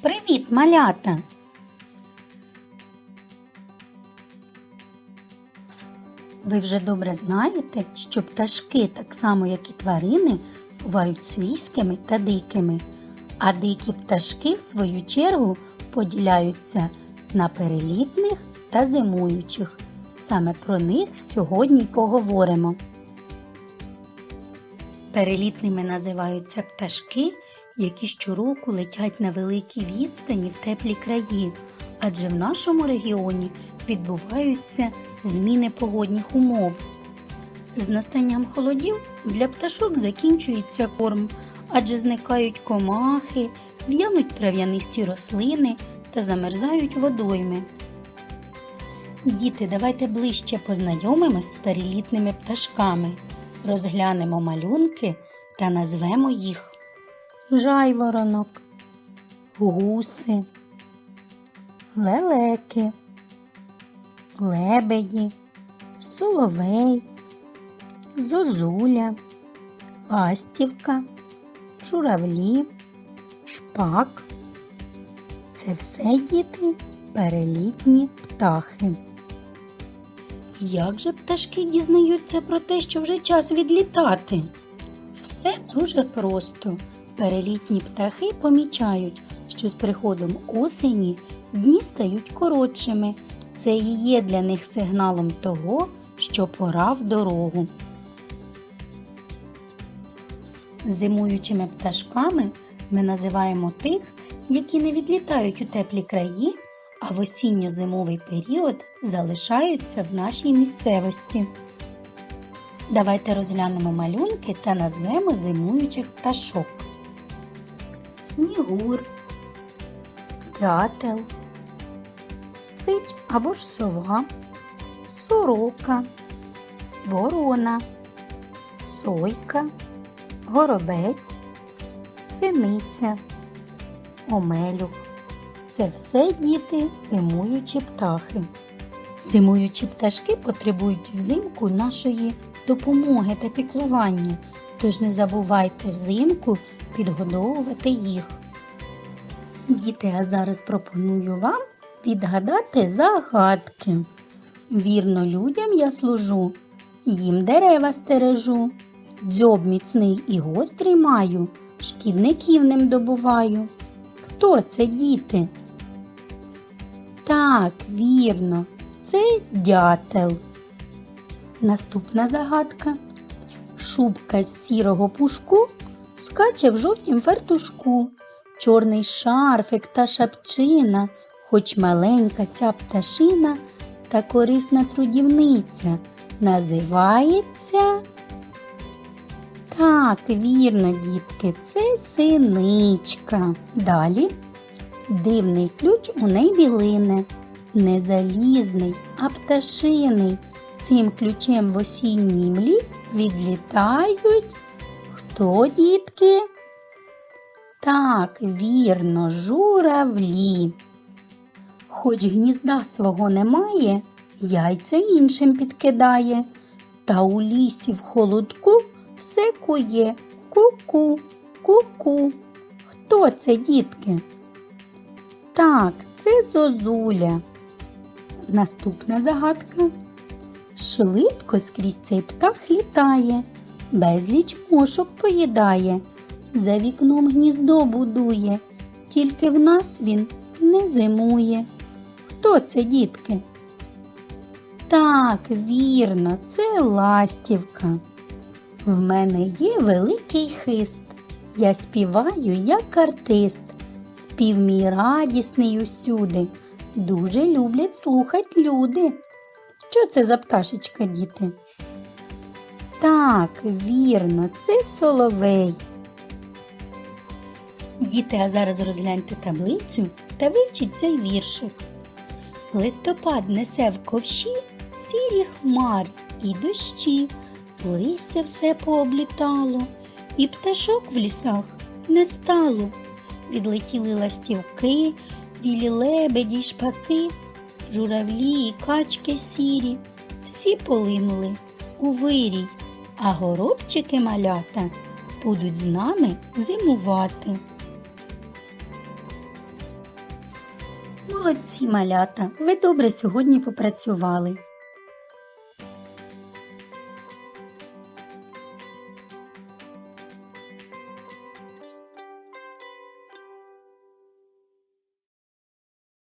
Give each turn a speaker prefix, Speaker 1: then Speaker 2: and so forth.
Speaker 1: Привіт, малята! Ви вже добре знаєте, що пташки, так само як і тварини, бувають свійськими та дикими, а дикі пташки, в свою чергу, поділяються на перелітних та зимуючих. Саме про них сьогодні поговоримо. Перелітними називаються пташки, які щороку летять на великій відстані в теплі краї, адже в нашому регіоні відбуваються зміни погодних умов. З настанням холодів для пташок закінчується корм, адже зникають комахи, в'януть трав'янисті рослини та замерзають водойми. Діти, давайте ближче познайомимось з перелітними пташками, розглянемо малюнки та назвемо їх жайворонок, гуси, лелеки, лебеді, соловей, зозуля, ластівка, журавлі, шпак. Це все діти перелітні птахи. Як же пташки дізнаються про те, що вже час відлітати? Все дуже просто. Перелітні птахи помічають, що з приходом осені дні стають коротшими. Це і є для них сигналом того, що пора в дорогу. Зимуючими пташками ми називаємо тих, які не відлітають у теплі краї, а в осінньо-зимовий період залишаються в нашій місцевості. Давайте розглянемо малюнки та назвемо зимуючих пташок. Снігур, дятел, сич або ж сова, сорока, ворона, сойка, горобець, синиця, омелюк. Це все діти зимуючі птахи. Зимуючі пташки потребують взимку нашої допомоги та піклування, тож не забувайте взимку підгодовувати їх. Діти, а зараз пропоную вам відгадати загадки. Вірно людям я служу, їм дерева стережу, дзьоб міцний і гострий маю, шкідників ним добуваю. Хто це діти? Так, вірно, це дятел. Наступна загадка. Шубка з сірого пушку скаче в жовтім фартушку. Чорний шарфик та шапчина, хоч маленька ця пташина та корисна трудівниця, називається. Так, вірно, дітки, це синичка. Далі дивний ключ у небі лине, не залізний, а пташиний. Цим ключем в осінній млі відлітають. Хто, дітки? Так, вірно, журавлі. Хоч гнізда свого немає, яйця іншим підкидає, та у лісі в холодку все кує ку-ку, ку-ку. Хто це, дітки? Так, це зозуля. Наступна загадка. Швидко скрізь цей птах літає, безліч мошок поїдає, за вікном гніздо будує, тільки в нас він не зимує. Хто це, дітки? Так, вірно, це ластівка. В мене є великий хист. Я співаю, як артист. Спів мій радісний усюди. Дуже люблять слухать люди. Що це за пташечка, діти? Так, вірно, це соловей. Діти, а зараз розгляньте таблицю та вивчіть цей віршик. Листопад несе в ковші сірі хмари і дощі, листя все пооблітало, і пташок в лісах не стало. Відлетіли ластівки, білі лебеді шпаки, журавлі і качки сірі, всі полинули у вирій, а горобчики малята будуть з нами зимувати. Молодці малята, ви добре сьогодні попрацювали.